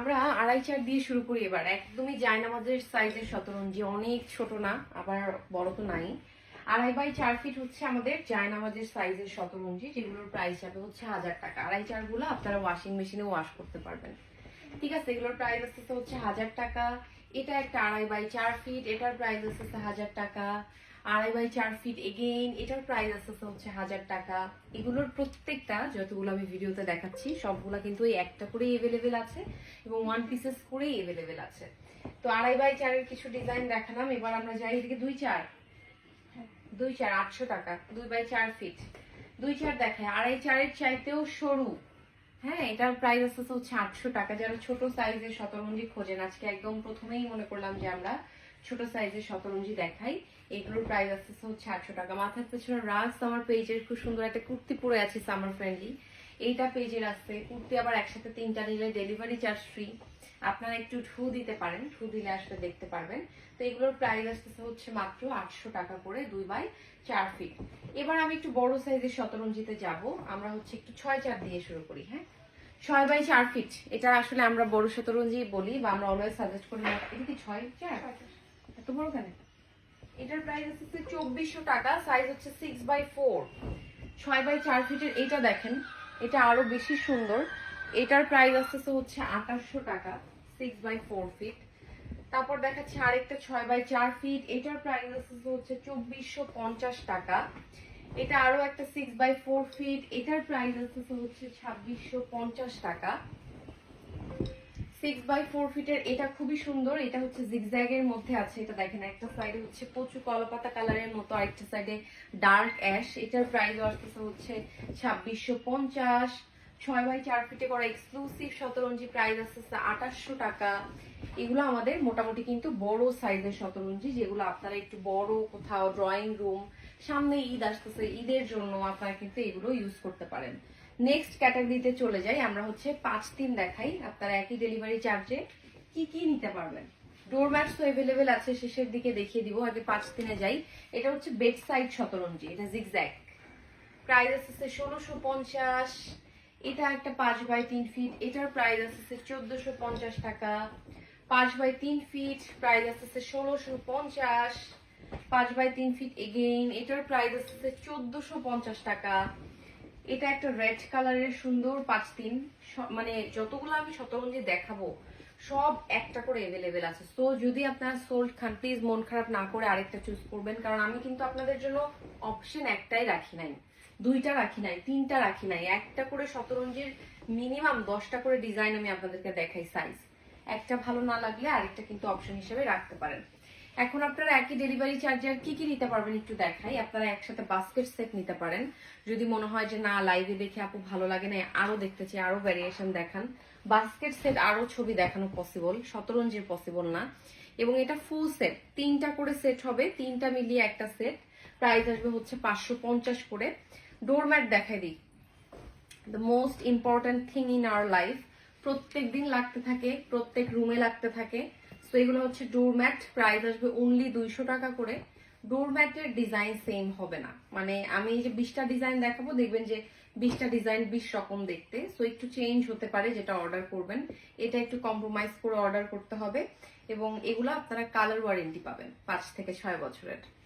আমরা আড়াই চার দিয়ে শুরু করি এবার। একদমই জায়নামাজের সাইজের শতরঞ্জি, অনেক ছোট না, আবার বড় তো নাই। আড়াই বাই চার ফিট হচ্ছে আমাদের জায়নামাজের সাইজের শতরঞ্জি, যেগুলোর প্রাইস যাবে হচ্ছে হাজার টাকা। আড়াই চারগুলো আপনারা ওয়াশিং মেশিনে ওয়াশ করতে পারবেন। ঠিক আছে, এগুলোর প্রাইস আসতেছে হচ্ছে হাজার টাকা। এটা একটা আড়াই বাই চার ফিট এটার প্রাইস আসতেছে হাজার টাকা। আড়াই বাই চার ফিট এগেইন এটার প্রাইস আসতেছে হচ্ছে হাজার টাকা। এগুলোর প্রত্যেকটা যতগুলো আমি ভিডিওতে দেখাচ্ছি, সবগুলো কিন্তু এই একটা করেই এভেলেবেল আছে এবং ওয়ান পিসেস করেই এভেলেবেল আছে। তো আড়াই বাই চারের কিছু ডিজাইন দেখালাম, এবার আমরা যাই এদিকে দুই চার। দুই চার, আটশো টাকা, দুই বাই চার ফিট দুই চার দেখায় আড়াই চারের চাইতেও সরু। হ্যাঁ এটার প্রাইস আসতেছে হচ্ছে আটশো টাকা। যারা ছোট সাইজের শতরঞ্জি খোঁজেন, আজকে একদম প্রথমেই মনে করলাম যে আমরা ছোট সাইজের শতরঞ্জি দেখাই। এগুলোর প্রাইস আসতেছে হচ্ছে আটশো টাকা। মাথার পেছনে রাজ আমার পেজের খুব সুন্দর একটা কুর্তি পরে আছে সামার ফ্রেন্ডলি এইটা পেজের আছে। কুর্তি আবার একসাথে তিনটা নিলে ডেলিভারি চার্জ ফ্রি আপনারা একটু ঠু দিতে পারেন। ঠু দিলে আসলে দেখতে পারবেন। তো এগুলোর প্রাইস আসতেছে হচ্ছে মাত্র আটশো টাকা করে দুই বাই চার ফিট এবার আমি একটু বড় সাইজের শতরঞ্জিতে যাব। আমরা হচ্ছে একটু ছয় চার দিয়ে শুরু করি হ্যাঁ? ছয় বাই চার ফিট এটা আসলে আমরা বড় শতরঞ্জি বলি বা আমরা অলওয়েজ সাজেস্ট করি ছয়, চার? বড় কেন এটার প্রাইস হচ্ছে চব্বিশশো টাকা সাইজ হচ্ছে সিক্স বাই ফোর ছয় বাই চার ফিটের এটা দেখেন, এটা আরও বেশি সুন্দর। এটার প্রাইস আসতেছে হচ্ছে আঠাশশো টাকা সিক্স বাই ফোর ফিট তারপর দেখাচ্ছে আরেকটা ছয় বাই চার ফিট এটার প্রাইস আসতেছে হচ্ছে চব্বিশশো পঞ্চাশ টাকা। এটা আরও একটা সিক্স বাই ফোর ফিট এটার প্রাইস আসতেছে হচ্ছে ছাব্বিশশো পঞ্চাশ টাকা। সিক্স বাই ফোর ফিটের এটা খুবই সুন্দর, এটা হচ্ছে জিগজ্যাগের মধ্যে আছে, এটা দেখেন একটা সাইডে হচ্ছে প্রচুর কলাপাতা কালারের মতো, আরেকটা সাইডে ডার্ক অ্যাশ এটার প্রাইস আসতেছে হচ্ছে ছাব্বিশশো পঞ্চাশ। ছয় বাই চার ফিটে করা এক্সক্লুসিভ শতরঞ্জি প্রাইস আসতেছে আঠাশশো টাকা। এগুলো আমাদের মোটামুটি কিন্তু বড় সাইজের শতরঞ্জি, যেগুলো আপনারা একটু বড় কোথাও ড্রয়িং রুম সামনে ঈদ আসতেছে, ঈদের জন্য আপনারা কিন্তু এগুলো ইউজ করতে পারেন। নেক্সট ক্যাটাগরিতে চলে যাই, আমরা হচ্ছে পাঁচ তিন দেখাই, আপনারা একই ডেলিভারি চার্জে কি কি নিতে পারবেন। ডোর ম্যাটস তো এভেলেবেল আছে, শেষের দিকে দেখিয়ে দিব, আগে পাঁচ দিনে যাই। এটা হচ্ছে বেড সাইড শতরঞ্জি, এটা জিগজ্যাক প্রাইস আসছে ষোলোশো পঞ্চাশ, এটা একটা পাঁচ বাই তিন ফিট এটার প্রাইস আসছে চোদ্দশো পঞ্চাশ টাকা। পাঁচ বাই তিন ফিট প্রাইস আসছে ষোলোশো পঞ্চাশ। পাঁচ বাই তিন ফিট এগেইন এটার প্রাইস আসছে চোদ্দশো পঞ্চাশ টাকা। এটা একটা রেড কালারের সুন্দর পাঁচ তিন স- মানে যতগুলো আমি শতরঞ্জি দেখাবো, সব একটা করে এভেলেবেল আছে। তো যদি আপনারা সোল্ড খান প্লিজ মন খারাপ না করে আরেকটা চুজ করবেন, কারণ আমি কিন্তু আপনাদের জন্য অপশন একটাই রাখি নাই। দুইটা রাখি নাই, তিনটা রাখি নাই। একটা করে শতরঞ্জির মিনিমাম দশটা করে ডিজাইন আমি আপনাদেরকে দেখাই সাইজ একটা ভালো না লাগলে আরেকটা কিন্তু অপশন হিসেবে রাখতে পারেন। এখন আপনারা একই ডেলিভারি চার্জে আর কি কি নিতে পারবেন একটু দেখাই। আপনারা একসাথে বাস্কেট সেট নিতে পারেন। যদি মনে হয় যে, না লাইভে দেখে আপু ভালো লাগে না, আরও দেখতে চাই, আরও ভ্যারিয়েশন দেখান। বাস্কেট সেট আরও ছবি দেখানো পসিবল শতরঞ্জির পসিবল না। এবং এটা ফুল সেট তিনটা করে সেট হবে, তিনটা মিলিয়ে একটা সেট প্রাইস আসবে হচ্ছে পাঁচশো পঞ্চাশ করে। ডোরম্যাট দেখাই দিই। The most important thing in our life প্রত্যেক দিন লাগতে থাকে, প্রত্যেক রুমে লাগতে থাকে। তো এগুলো হচ্ছে ডোরম্যাট প্রাইস আসবে অনলি দুইশো টাকা করে। ডোরম্যাটের ডিজাইন সেম হবে না। মানে আমি যে বিশটা ডিজাইন দেখাবো, দেখবেন যে বিশটা ডিজাইন বিশ রকম দেখতে। সো একটু চেঞ্জ হতে পারে যেটা অর্ডার করবেন। এটা একটু কম্প্রোমাইজ করে অর্ডার করতে হবে। এবং এগুলো আপনারা কালার ওয়ারেন্টি পাবেন, পাঁচ থেকে ছয় বছরের।